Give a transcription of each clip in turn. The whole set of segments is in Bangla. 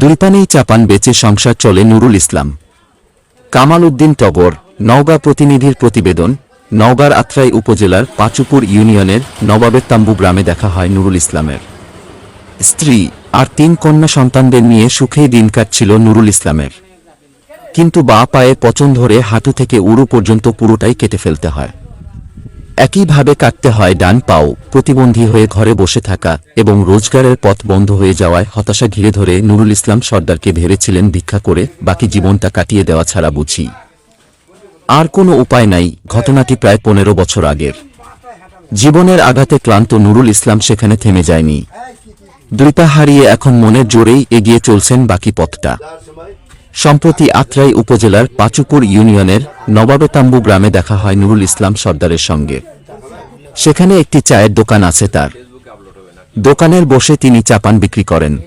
দুলপানেই চাপান বেচে সংসার চলে নুরুল ইসলাম। কামাল উদ্দিন টগর, নওগাঁ প্রতিনিধির প্রতিবেদন, নওগাঁর আত্রাই উপজেলার পাচুপুর ইউনিয়নের নবাবের তাম্বু গ্রামে দেখা হয় নুরুল ইসলামের। স্ত্রী আর তিন কন্যা সন্তানদের নিয়ে সুখেই দিন কাটছিল নুরুল ইসলামের। কিন্তু বা পায়ে পচন ধরে হাঁটু থেকে উড়ু পর্যন্ত পুরোটাই কেটে ফেলতে হয়। একইভাবে কাটতে হয় ডান পাও, প্রতিবন্ধী হয়ে ঘরে বসে থাকা এবং রোজগারের পথ বন্ধ হয়ে যাওয়ায় হতাশা ঘিরে ধরে নুরুল ইসলাম সর্দারকে ভেবেছিলেন ভিক্ষা করে বাকি জীবনটা কাটিয়ে দেওয়া ছাড়া বুঝি। আর কোনো উপায় নাই, ঘটনাটি প্রায় পনেরো বছর আগের। জীবনের আঘাতে ক্লান্ত নুরুল ইসলাম সেখানে থেমে যায়নি। দ্রিতা হারিয়ে এখন মনের জোরেই এগিয়ে চলছেন বাকি পথটা। সম্প্রতি আত্রাই উপজেলার পাচুপুর ইউনিয়নের নবাবেতাম্বু গ্রামে দেখা হয় নুরুল ইসলাম সর্দারের সঙ্গে। সেখানে একটি চায়ের দোকান আছে তার। দোকানের বসে তিনি চাপান বিক্রি করেন।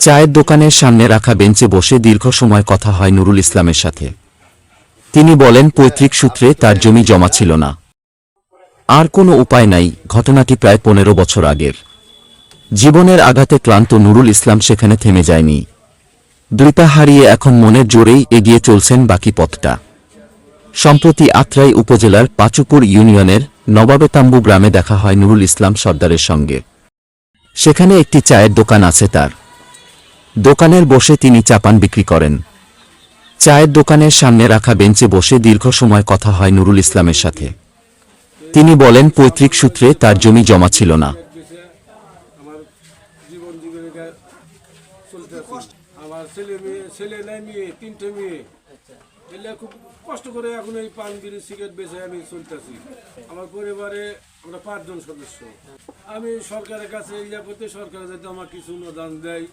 চায়ের দোকানের সামনে রাখা বেঞ্চে বসে দীর্ঘ সময় কথা হয় নুরুল ইসলামের সাথে। তিনি বলেন, পৈতৃক সূত্রে তার জমি জমা ছিল না। আর কোনো উপায় নাই, ঘটনাটি প্রায় পনেরো বছর আগের। জীবনের আঘাতে ক্লান্ত নুরুল ইসলাম সেখানে থেমে যায়নি। দ্রিতা হারিয়ে এখন মনের জোরেই এগিয়ে চলছেন বাকি পথটা। সম্প্রতি আত্রাই উপজেলার পাচুপুর ইউনিয়নের নবাবেতাম্বু গ্রামে দেখা হয় নুরুল ইসলাম সর্দারের সঙ্গে। সেখানে একটি চায়ের দোকান আছে তার। দোকানের বসে তিনি চাপান বিক্রি করেন। চায়ের দোকানের সামনে রাখা বেঞ্চে বসে দীর্ঘ সময় কথা হয় নুরুল ইসলামের সাথে। তিনি বলেন, পৈতৃক সূত্রে তার জমি জমা ছিল না। আমার ছেলে মেয়ে ছেলে নাই মেয়ে তিনটে মেয়ে। এলে খুব কষ্ট করে এখন এই পান বিড়ি সিগারেট বেঁচে আমি চলতেছি। আমার পরিবারে আমরা পাঁচজন সদস্য। আমি সরকারের কাছে ইয়া করতে সরকার যাতে আমার কিছু অনুদান দেয়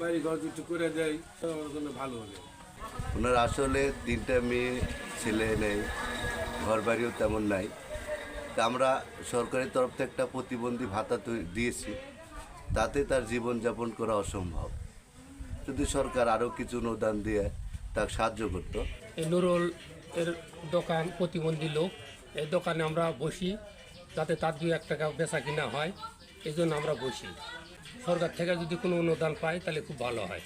বাড়ি ঘর একটু করে দেয় আমার জন্য ভালো হবে। ওনার আসলে তিনটা মেয়ে ছেলে নেই ঘর বাড়িও তেমন নাই। তা আমরা সরকারের তরফ থেকে একটা প্রতিবন্ধী ভাতা দিয়েছি। তাতে তার জীবনযাপন করা অসম্ভব। যদি সরকার আরও কিছু অনুদান দিয়ে তাকে সাহায্য করত। এই নুরুল এর দোকান প্রতিবন্ধী লোক, এই দোকানে আমরা বসি, যাতে তার দুই এক টাকা বেচা কিনা হয়, এই জন্য আমরা বসি। সরকার থেকে যদি কোনো অনুদান পাই তাহলে খুব ভালো হয়।